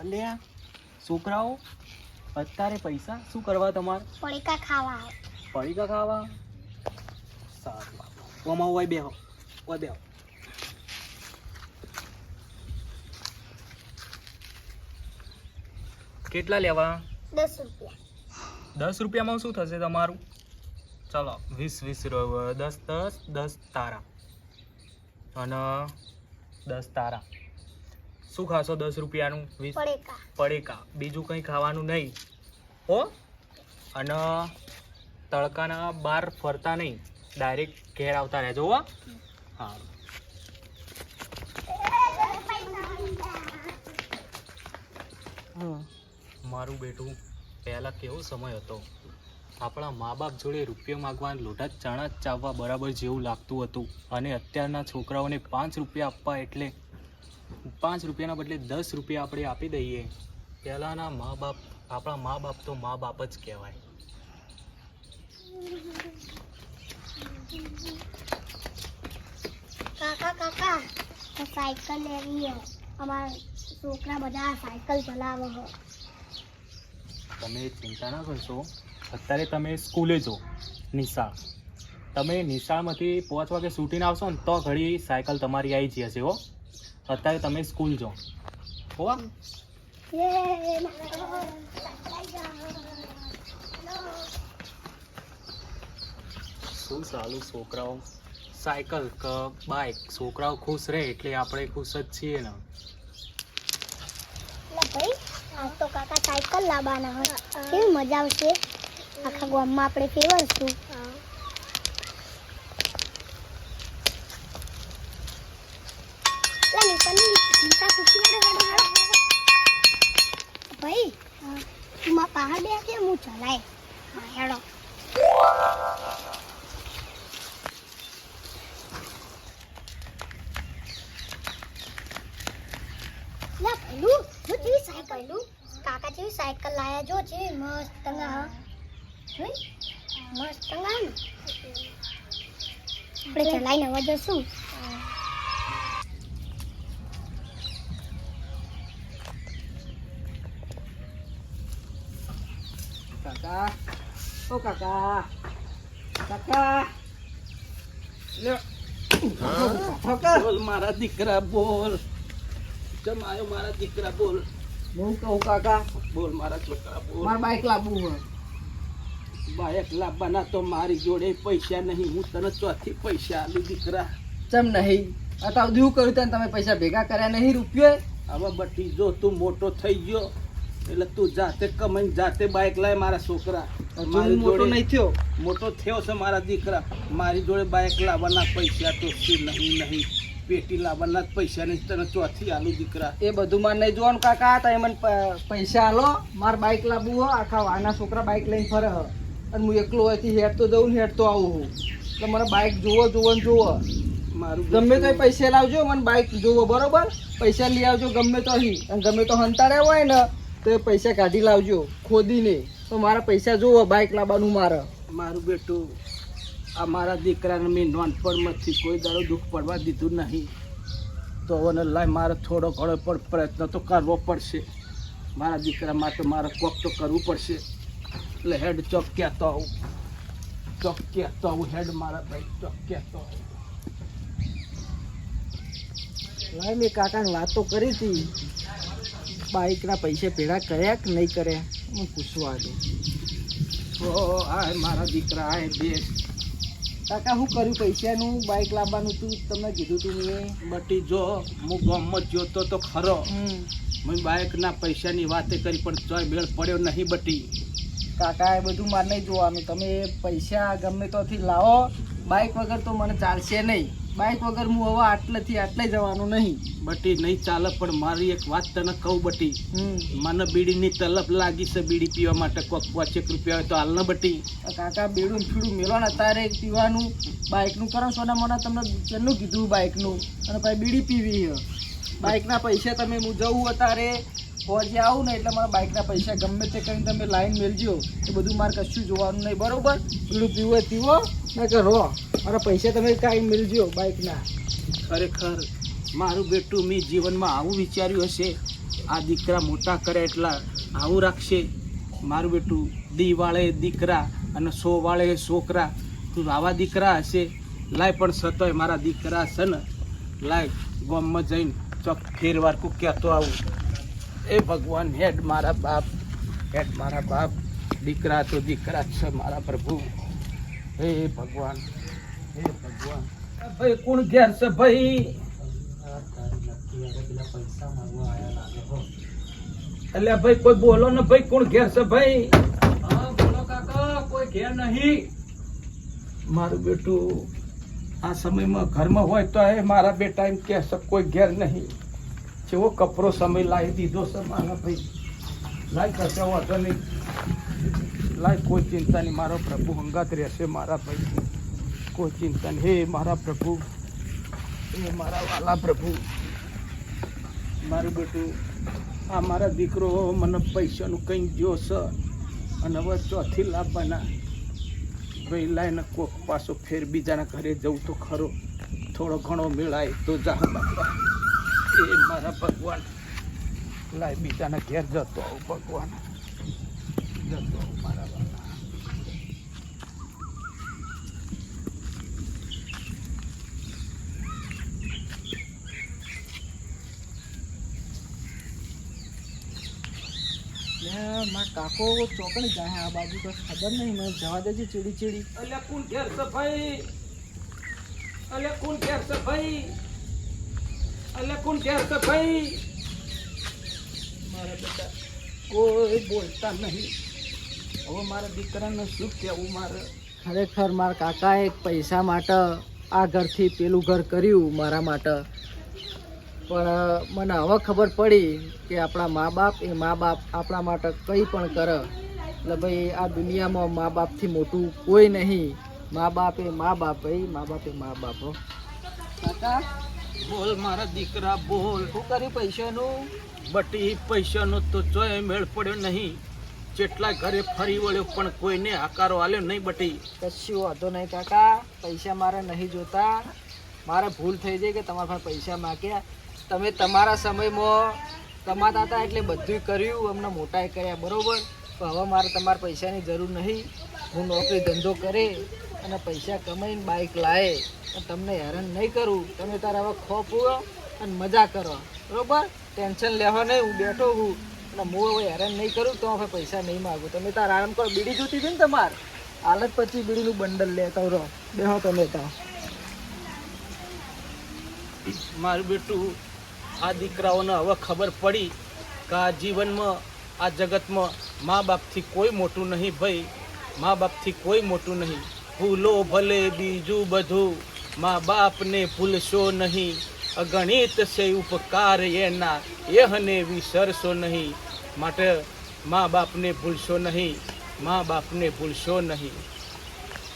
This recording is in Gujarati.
અલ્યા છોકરાઓ અત્યારે પૈસા શું કરવા તમારે? પડીકા ખાવા પડીકા ખાવા? સારું ઓમાં હોય બેહો. હોય બેહો. કેટલા લેવા? દસ રૂપિયા. દસ રૂપિયામાં શું થશે તમારું? ચલો વીસ વીસ દસ દસ દસ તારા. અને દસ તારા. શું ખાશો? દસ રૂપિયાનું? વીસ? પડીકા. બીજું કંઈ ખાવાનું નહીં? હો? અને તડકાના બહાર ફરતા નહીં. ડાયરેક્ટ ઘેર આવતા રહેજો હો. હા. મારું બેટું પહેલાં કેવો સમય હતો? આપણા મા બાપ જોડે રૂપિયો માગવાને લોઢા ચણા ચાવવા બરાબર જેવું લાગતું હતું. અને અત્યારના છોકરાઓને પાંચ રૂપિયા આપવા એટલે પાંચ રૂપિયાના બદલે દસ રૂપિયા આપણે આપી દઈએ પહેલાંના મા બાપ આપણા મા બાપ તો મા બાપ જ કહેવાય. કાકા કાકા સાયકલ લેવી હે. અમારા છોકરા બધા સાયકલ ચલાવે હે. તમે ચિંતા ના કરશો. અત્યારે તમે સ્કૂલે જો નિશાળ તમે નિશાળમાંથી પાંચ વાગે છૂટીને આવશો ને તો ઘડી સાયકલ તમારી આવી જશે હો. અત્યારે તમે સ્કૂલ જો હો શું સારું છોકરાઓ? સાયકલ કે બાઇક છોકરાઓ ખુશ રહે એટલે આપણે ખુશ જ છીએ ને. ભાઈ આ તો કાકા સાયકલ લાવવાના હોય. કેવી મજા આવશે? આખા ગામમાં આપણે ફેરવશું લે નિશાની નિશા ખુશી હેડો હેડો હેડો ભાઈ, તું માં પહાડ બે હું ચલાય. હા, હેડો. લે પેલું હું જેવી સાયકલ લું કાકા જેવી સાયકલ લાયા, જો મસ્ત જોઈ? મસ્ત ટંગા આપણે ચલાવીને હવે જશું. કાકા. ઓ કાકા. કાકા. બોલ મારા દીકરા બોલ. કેમ આવ્યો મારા દીકરા બોલ. હું કહું કાકા. બોલ મારા છોકરા બોલ. મારે બાઈક લાવવું હોય. બાયક લાવવાના તો મારી જોડે પૈસા નહીં. હું તને ચોથી પૈસા આલું દીકરા. ચમ નહીં? અત્યાર સુધી કર્યું તને તમે પૈસા ભેગા કર્યા નહીં રૂપિયો હવે બટી જો તું મોટો થઈ ગયો એટલે તું જાતે કમાઈને જાતે બાઇક લાય મારા છોકરા. હું મોટો નહીં થયો? મોટો થયો છે મારા દીકરા. મારી જોડે બાઇક લાવવાના પૈસા તો નહીં નહીં. પેટી લાવવાના જ પૈસા નહીં તને ચોથી આલું દીકરા. એ બધું માં નહીં જોવાનું કાકા તમે મને પૈસા આલો. મારે બાઈક લાવવું હોય આખા વાના છોકરા બાઈક લઈને ફરે હ. અને હું એકલો હોયથી હેડ તો જઉં ને હેડ તો આવું હું. એટલે મને બાઈક જોવો જોવો ને જોવો. મારું ગમે તો પૈસા લાવજો મને બાઈક જોવો બરોબર? પૈસા લઈ આવજો ગમે તો અહીં. અને ગમે તો હંતાડ્યા હોય ને તો એ પૈસા કાઢી લાવજો ખોદીને. તો મારા પૈસા જોવો બાઇક લાવવાનું મારે. મારું બેટું આ મારા દીકરાને મેં નાનપણમાંથી કોઈ દાડો દુઃખ પડવા દીધું નહીં. તો હવે લાય મારે થોડો ઘણો પણ પ્રયત્ન તો કરવો પડશે. મારા દીકરા માટે મારે કોક તો કરવું પડશે. એટલે હેડ ચોક કહેતો આવું. ચોક કહેતો આવું હેડ મારા ભાઈ ચોક કહેતો આવું. લાય મેં કાકાને વાત તો કરી હતી. બાઈકના પૈસા ભેળા કર્યા કે નહીં કર્યા? હું પૂછવા દે ઓ આ મારા દીકરા આ બે કાકા હું કર્યું પૈસાનું? બાઈક લાવવાનું તું? તમને કીધું તું મેં. બટી જો હું ગામમાં જોતો તો ખરો. મેં બાઇકના પૈસાની વાતે કરી પણ ચોય બેળ પડ્યો નહીં બટી. કાકા એ બધું મારે નહીં જોવાનું. તમે પૈસા ગમે તોથી લાવો. બાઈક વગર તો મને ચાલશે નહીં. બાઈક વગર હું હવે આટલેથી આટલે જવાનું નહીં. બટી નહીં ચાલે પણ મારી એક વાત તને કહું બટી. મને બીડીની તલપ લાગી છે બીડી પીવા માટે. કોક પાંચેક રૂપિયા હોય તો હાલ ને બટી. કાકા બીડું ફીડું મેળો ને અત્યારે પીવાનું. બાઇકનું કરો સોના મને તમને જન્નું કીધું બાઇકનું અને પછી બીડી પીવી બાઇકના પૈસા તમે હું જવું અત્યારે. પહોંચી આવું ને એટલે મારા બાઇકના પૈસા ગમે તે કરીને તમે લાઈન મેળજો એ બધું મારે કશું જોવાનું નહીં, બરોબર? બીડું પીવો પીવો ને કે રો. મારા પૈસા તમે કાંઈ મેળજો બાઇકના ખરેખર મારું બેટું મેં જીવનમાં આવું વિચાર્યું હશે. આ દીકરા મોટા કરે એટલા આવું રાખશે. મારું બેટું દી વાળે દીકરા અને સો વાળે છોકરા. તું આવા દીકરા હશે. લાય પણ સતોય મારા દીકરા છે ને. લાય ગામમાં જઈને ચોક ફેરવાર કું કહેતો આવું. એ ભગવાન હેડ મારા બાપ હેડ મારા બાપ દીકરા તો દીકરા જ છે મારા પ્રભુ. હે ભગવાન હે ભગવાન. ભાઈ કોણ ઘેર છે ભાઈ? એટલે ભાઈ કોઈ બોલો ને ભાઈ કોણ ઘેર છે ભાઈ? હા બોલો કાકા કોઈ ઘેર નહીં. મારું બેટું આ સમયમાં ઘરમાં હોય તો એ મારા બેટા એમ કહેશે છે કોઈ ઘેર નહીં. જેવો કપરો સમય લાવી દીધો છે મારા ભાઈ. લાય કશે વાંધો નહીં. લાય કોઈ ચિંતા નહીં. મારો પ્રભુ હંગાત રહેશે મારા ભાઈ. કોઈ ચિંતા નહીં. હે મારા પ્રભુ. હે મારા વાલા પ્રભુ. મારું બેટું, આ મારા દીકરો મને પૈસાનું કંઈ જો છે? અને હવે ચોથી લાવવાના. ભાઈ લાઈને કોક પાછો ફેર બીજાના ઘરે જવું તો ખરો. થોડો ઘણો મેળાય તો જા. બાપા એ મારા ભગવાન. લાય બીજાના ઘેર જતો આવું ભગવાન. જતો આવું મારા બાપા. મારા કાકો ચોકડી જાય આ બાજુ, તો ખબર નહીં, મને જવા દેજે ચીડી ચીડી અલ્યા કોણ ઘેર સફાઈ અલ્યા કોણ ઘેર છે ભાઈ કોણ ઘેર ભાઈ? મારા બેટા કોઈ બોલતા નહીં. હવે મારા દીકરાને શું કહેવું મારે? ખરેખર મારા કાકાએ પૈસા માટે આ ઘરથી પેલું ઘર કર્યું મારા માટે. પણ મને હવે ખબર પડી કે આપણા મા બાપ એ મા બાપ આપણા માટે કંઈ પણ કરે. એટલે ભાઈ આ દુનિયામાં મા બાપથી મોટું કોઈ નહીં. મા બાપ એ મા બાપ ભાઈ મા બાપ એ મા બાપ કાકા બોલ મારા દીકરા બોલ. શું કરી પૈસાનું? બટી પૈસાનો તો જોય મેળ પડ્યો નહીં. જેટલા ઘરે ફરી વળ્યો પણ કોઈને આકારો આલ્યો નહીં બટી. કશું વાંધો નહીં કાકા પૈસા મારે નહીં જોતા. મારે ભૂલ થઈ જાય કે તમારા પાસે પૈસા માગ્યા. તમે તમારા સમયમાં કમાતા હતા એટલે બધું કર્યું અમને મોટાએ કર્યા બરોબર? તો હવે મારે તમારા પૈસાની જરૂર નહીં. હું નોકરી ધંધો કરે અને પૈસા કમાઈને બાઇક લાવે તમને હેરાન નહીં કરું. તમે તારા હવે ખો પૂરો અને મજા કરો. બરોબર? ટેન્શન લેવા નહીં, હું બેઠો હું. અને હું હવે હેરાન નહીં કરું તો હવે પૈસા નહીં માગું. તમે તાર આરામ કરો. બીડી જોતી હતી ને તમારે? હાલત પછી બીડીનું બંડલ લેતા રહો. બેહો તમે તો. મારું બેટું, આ દીકરાઓને હવે ખબર પડી કે આ જીવનમાં, આ જગતમાં મા બાપથી કોઈ મોટું નહીં ભાઈ. મા બાપથી કોઈ મોટું નહીં. ભૂલો ભલે બીજું બધું. મા બાપને ભૂલશો નહીં. અગણિત છે ઉપકાર એના, એહને વિસરશો નહીં. માટે મા બાપને ભૂલશો નહીં. મા બાપને ભૂલશો નહીં.